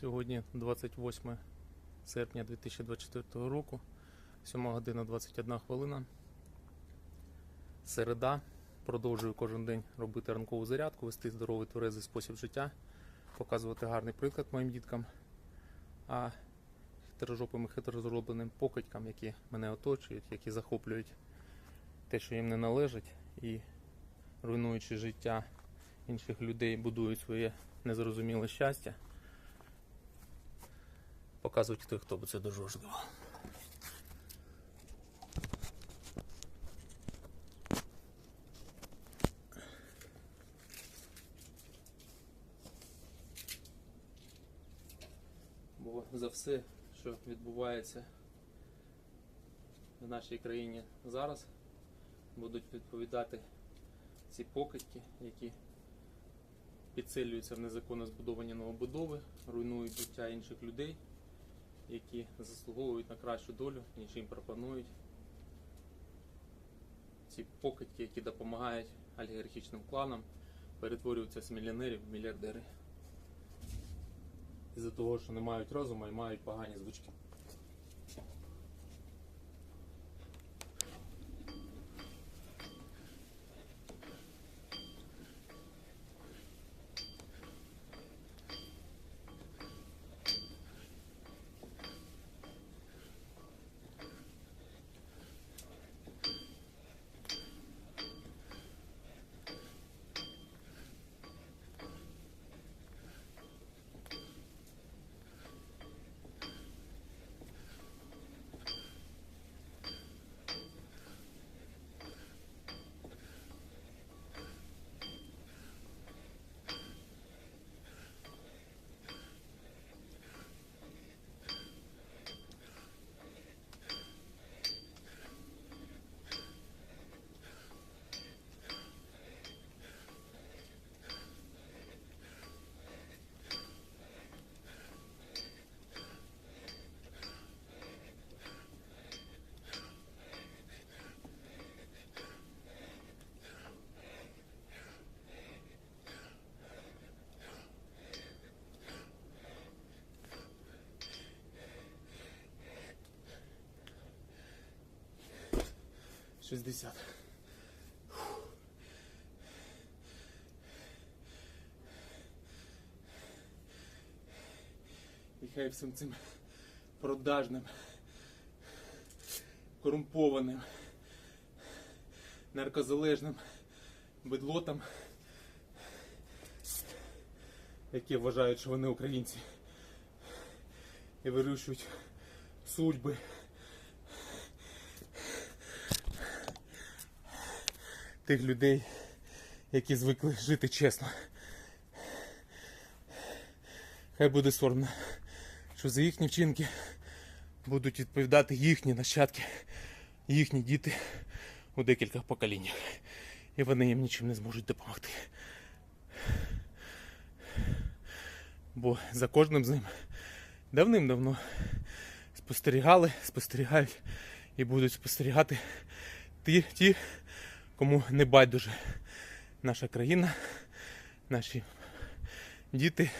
Сьогодні 28 серпня 2024 року, 7 година 21 хвилина. Середа. Продовжую кожен день робити ранкову зарядку, вести здоровий тверезий спосіб життя, показувати гарний приклад моїм діткам, а хитрожопим і хитрозробленим покидькам, які мене оточують, які захоплюють те, що їм не належить, і руйнуючи життя інших людей, будують своє незрозуміле щастя. Показують хто хто, бо це дуже важливо. Бо за все, що відбувається в нашій країні зараз, будуть відповідати ці покидьки, які підсилюються в незаконно збудовані новобудови, руйнують життя інших людей, які заслуговують на кращу долю, ніж їм пропонують. Ці покидьки, які допомагають олігархічним кланам, перетворюються з мільйонерів в мільярдери. Із-за того, що не мають розуму і мають погані звички. Шістдесят. І хай всім цим продажним, корумпованим, наркозалежним бедлотам, які вважають, що вони українці і вирішують судьби. Тих людей, які звикли жити чесно. Хай буде соромно, що за їхні вчинки будуть відповідати їхні нащадки, їхні діти у декілька поколіннях. І вони їм нічим не зможуть допомогти. Бо за кожним з ним давним-давно спостерігали, спостерігають і будуть спостерігати ті, ті кому не байдуже наша країна, наші діти.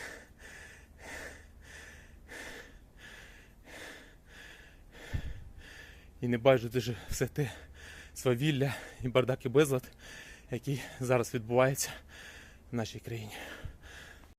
І не байдуже все те свавілля і бардак і безлад, який зараз відбувається в нашій країні.